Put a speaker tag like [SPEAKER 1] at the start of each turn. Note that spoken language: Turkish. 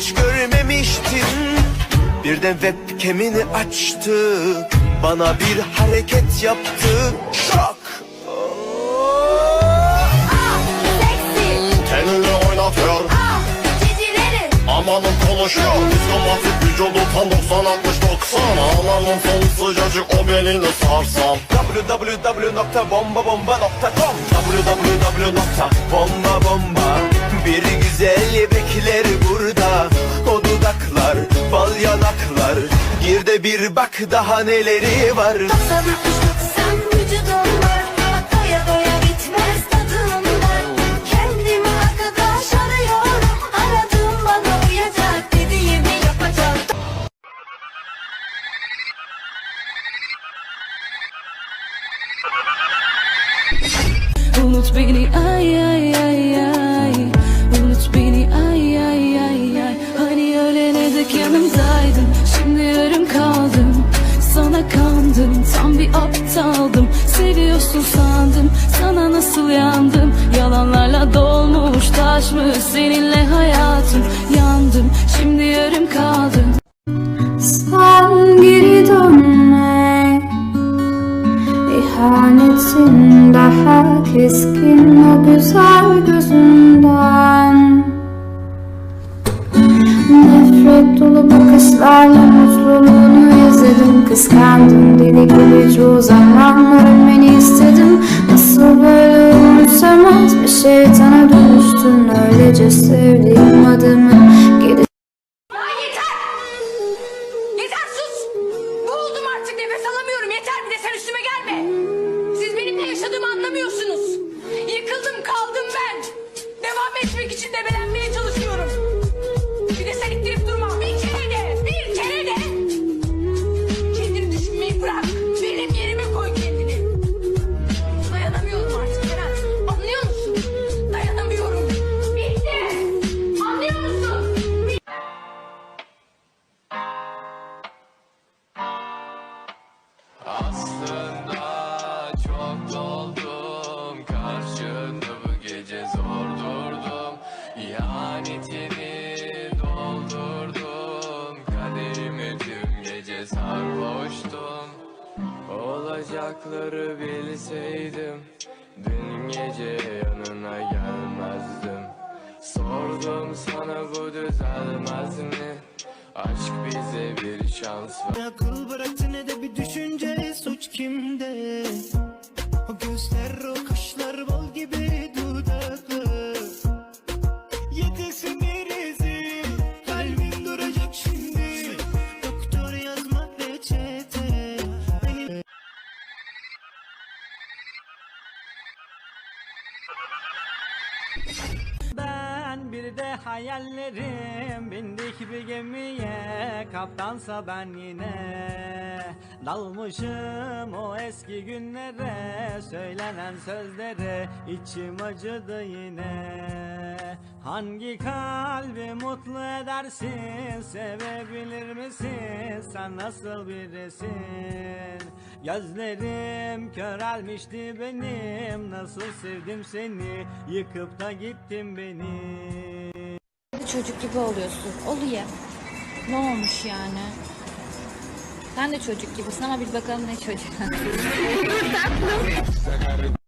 [SPEAKER 1] hiç görmemiştim. Birden webcam'ini açtı Bana bir hareket yaptı. Şok
[SPEAKER 2] Seksi,
[SPEAKER 3] Tenini oynatıyor. Amanın konuşuyor. Diskomatik vücudu tam 90 60 90 Amanın sonu sıcacık o belini sarsam.
[SPEAKER 1] Www.bombabomba.com www.bombabomba Bir güzel bekler Gir de bir bak daha neleri var.
[SPEAKER 2] 90 60 90 vücudum var doya doya bitmez tadımdan Kendimi arkadaş arıyorum. Aradığım bana uyacak Dediğimi yapacak.
[SPEAKER 4] Unut beni ay ay ay ay kandım Tam bir aptaldım. Seviyorsun sandım Sana nasıl yandım? Yalanlarla dolmuş taşmış Seninle hayatım Yandım. Şimdi yarım kaldım.
[SPEAKER 5] Sen geri dönme. İhanetin daha keskin o güzel gözünden Nefret dolu bakışlarla mutluluğunu izledim Kıskandım deli gibi çoğu zamanlar beni istedim Nasıl böyle umursamaz bir şeytana dönüştün Öylece sevdiğim adımı geri
[SPEAKER 6] de anlamıyorsunuz. Yıkıldım kaldım ben. Devam etmek için debelenmeye çalışıyorum.
[SPEAKER 7] Aslında çok doldum. Karşında bu gece zor durdum. İhanetini doldurdum. Kaderimi tüm gece sarhoştum. Olacakları bilseydim Dün gece yanına gelmezdim. Sordum sana bu düzelmez mi? Aşk bize bir şans ver.
[SPEAKER 1] Akıl bıraktı ne de bir düşünce. Suç kimde? O gözler o kaşlar bal gibi dudaklı. Yakasın neresi kalbim duracak şimdi. Doktor yazma reçete Benim
[SPEAKER 8] Ben bir de hayallerim. Bindik bir gemiye kaptansa ben yine. Dalmışım o eski günlere söylenen sözlere içim acıdı yine. Hangi kalbi mutlu edersin sevebilir misin? Sen nasıl birisin? Gözlerim körelmişti benim nasıl sevdim seni? Yıkıp da gittin beni
[SPEAKER 9] çocuk gibi oluyorsun. Oluyor. Ne olmuş yani? Sen de çocuk gibisin ama bir bakalım ne çocuk.